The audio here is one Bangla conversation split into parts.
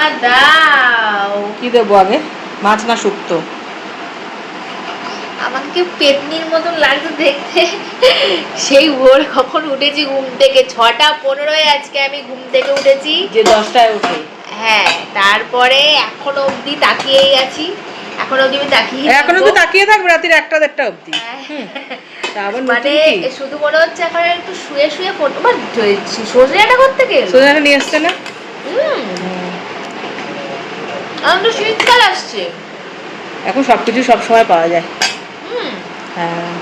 মা দাও। কি দেবো আগে? মাছ না শুক্তো? আমাকে পেতনির মতন লাগতো দেখতে। সেই ভোর কখন উঠেছি ঘুম থেকে ছটা পনেরোয় আজকে আমি ঘুম থেকে উঠেছি। যে দশটায় উঠে। হ্যাঁ তারপরে এখনও অবধি তাকিয়েই আছি। এখনও অবধি আমি তাকিয়ে এখনও তো তাকিয়ে থাকবে রাতের একটা দেড়টা অবধি। হ্যাঁ। মানে শুধু মনে হচ্ছে এখন একটু শুয়ে শুয়ে ফোন সজনেটা করতে গেল সোজাটা নিয়ে এসছে না? হুম। এখন তো শীতকাল আসছে। এখন সবকিছু সব সময় পাওয়া যায়। হ্যাঁ।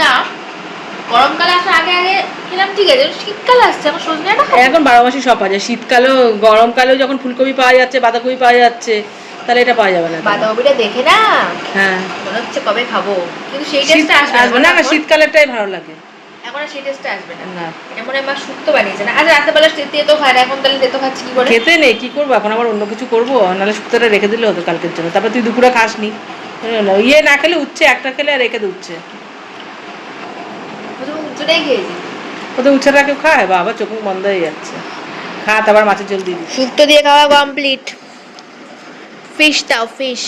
না গরমকাল আসার আগে আগে কিলাম ঠিক আছে শীতকাল আসছে এখন সজনেটা এখন বারো মাসই সব পাওয়া যায়। শীতকালেও গরমকালেও যখন ফুলকপি পাওয়া যাচ্ছে বাঁধাকপি পাওয়া যাচ্ছে তাহলে এটা পাওয়া যাবে না। বাঁধাকপিটা দেখে না? হ্যাঁ। মনে হচ্ছে কবে খাব। কিন্তু সেই টেস্টটা আসবে না শীতকালেরটাই ভালো লাগে। এখন সেই টেস্টটা আসবে না। না। এটা মনে শুক্তো বানিয়েছে না? আজ রাতেবেলা তেতো খায় না এখন তাহলে তেতো খাচ্ছি কি করে খেতে নেই কি করব? এখন আবার অন্য কিছু করব নাহলে শুক্তোটা রেখে দিলে হতো কালকের জন্য। তারপর তুই দুপুরে খাসনি। ইয়ে না খেলে উচ্ছে একটা খেলে আর রেখে দে উচ্ছে। প্রথমে উচ্চটাই খেয়েছি। ওদের উচ্ছেটা কেউ খায়? বাবা চোখ বন্ধ হয়ে যাচ্ছে। খা তারপর মাছের জল দিয়ে শুক্তো দিয়ে খাওয়া কমপ্লিট ফিশ দাও ফিশ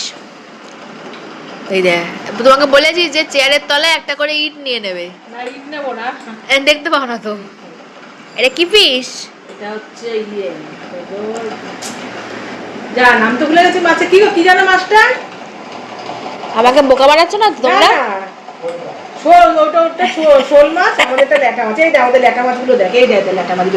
এই দেখ তোমাকে বলেছি যে চেয়ারের তলায় একটা করে ইট নিয়ে নেবে। না ইট নেব না। দেখতে পাও না তো। এটা কি ফিশ এটা হচ্ছে ইয়ে যা নাম তো ভুলে গেছি মাছে কি গো, কি জানো মাছটা? আমাকে বোকা বানাচ্ছ না তো তোমরা। শোল ওটা ওটা শোল- মাছ আমাদেরটা ল্যাটা মাছ। এই আমাদের ল্যাটা মাছগুলো দেখ এই দেখ ল্যাটা মাছ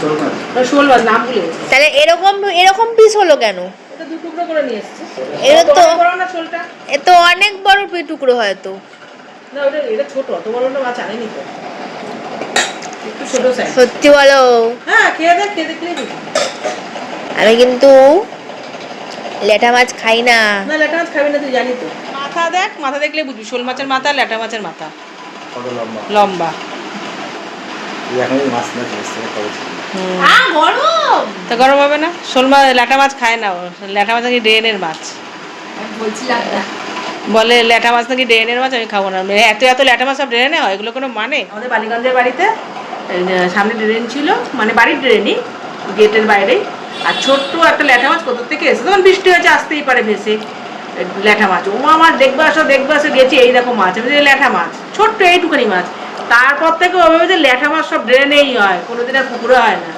শোল মাছ। শোল মাছ নাম ভুলে গেছি। তাহলে এরকম এরকম পিস হলো কেন? ওটা দু টুকরো করে নিয়ে এসছে। এটা তো- বড় না শোলটা এ তো অনেক বড় পি- টুকরো হয়তো। না ওটা এটা ছোট অত বড় না মাছ আনেনি তো। একটু ছোট সাইজ সত্যি বলো। হ্যাঁ খেয়ে দেখ খেয়ে দেখলেই আমি কিন্তু লেটা মাছ খাই না। না ল্যাটা মাছ খাবি না তুই জানি তো। মাথা দেখ মাথা দেখলে বুঝবি। শোল মাছের মাথা ল্যাটা মাছের মাথা। লম্বা? লম্বা। এখন মাছ না হুম। আ গরম তা গরম হবে না? শোল মাছ ল্যাটা মাছ খায় না ও। ল্যাটা মাছ নাকি ড্রেনের মাছ। বলে ল্যাটা মাছ নাকি ড্রেনের মাছ? আমি খাব না। এত এত ল্যাটা মাছ সব ড্রেনে হয়? এগুলো কোনো মানে? আমাদের বালিগঞ্জের বাড়িতে সামনে ড্রেন ছিল মানে বাড়ির ড্রেনই গেটের বাইরেই আর ছোট্ট একটা ল্যাটা মাছ কোথা থেকে এসে তখন বৃষ্টি হয়েছে আসতেই পারে ভেসে ল্যাটা মাছ। ও আমার দেখবে আসো দেখবে আসো গেছি এই রকম মাছ। আমি ল্যাটা মাছ। ছোট্ট এইটুখানি মাছ। তারপর থেকে ও ভেবে যে ল্যাটা মাছ সব ড্রেনেই হয় কোনোদিন আর পুকুরে হয় না।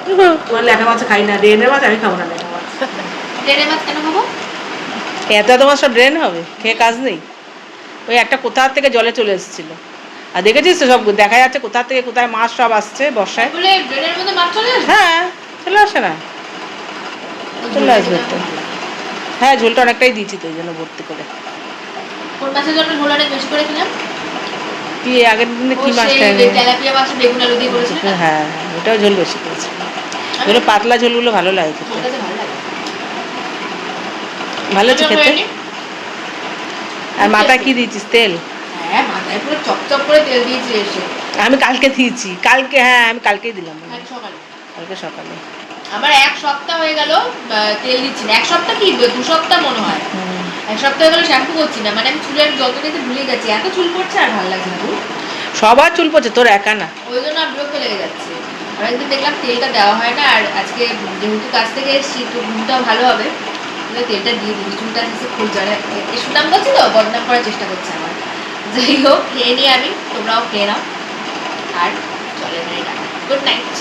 তোমার ল্যাটা মাছ খাই না ড্রেনের মাছ আমি খাব না ল্যাটা মাছ। ট্রেনের মাছ কেন খাব? এত মাছ সব ড্রেন হবে খেয়ে কাজ নেই। ওই একটা কোথা থেকে জলে চলে এসেছিল। আর দেখেছিস তো সব দেখা যাচ্ছে কোথা থেকে কোথায় মাছ সব আসছে বর্ষায়। হ্যাঁ চলে আসে না। চলে আসবে তো। হ্যাঁ ঝোলটা অনেকটাই দিয়েছি তো ওই জন্য ভর্তি করে। কোন মাছের জন্য ঝোল অনেক বেশি করে খেলাম কি আগের দিনে কি মাছটা হ্যাঁ ওটাও ঝোল বেশি করেছে ওগুলো পাতলা ঝোলগুলো ভালো লাগে খেতে। ভালো হচ্ছে খেতে? আর মাথায় কি দিয়েছিস তেল? হ্যাঁ আমি কালকে দিয়েছি। কালকে হ্যাঁ আমি কালকেই দিলাম সকালে। কালকে সকালে। আমার এক সপ্তাহ হয়ে গেল তেল দিচ্ছি এক সপ্তাহ কি দু সপ্তাহ মনে হয়। এক সপ্তাহ গেল শ্যাম্পু করছি না মানে আমি চুলের যত্ন নিতে ভুলে গেছি এত চুল পড়ছে আর ভালো লাগছে না। সবার চুল পড়ছে তোর একা না। ওই জন্য আর বিরক্ত লেগে যাচ্ছে। আর একদিন দেখলাম তেলটা দেওয়া হয় না আর আজকে যেহেতু কাছ থেকে এসেছি তো ঘুমটাও ভালো হবে। তেলটা দিয়ে দিই চুলটা এসে খুব জলে সুনাম করছি তো বদনাম করার চেষ্টা করছে আমার। যাই হোক খেয়ে নিই আমি তোমরাও খেয়ে নাও। আর চলে গুড নাইট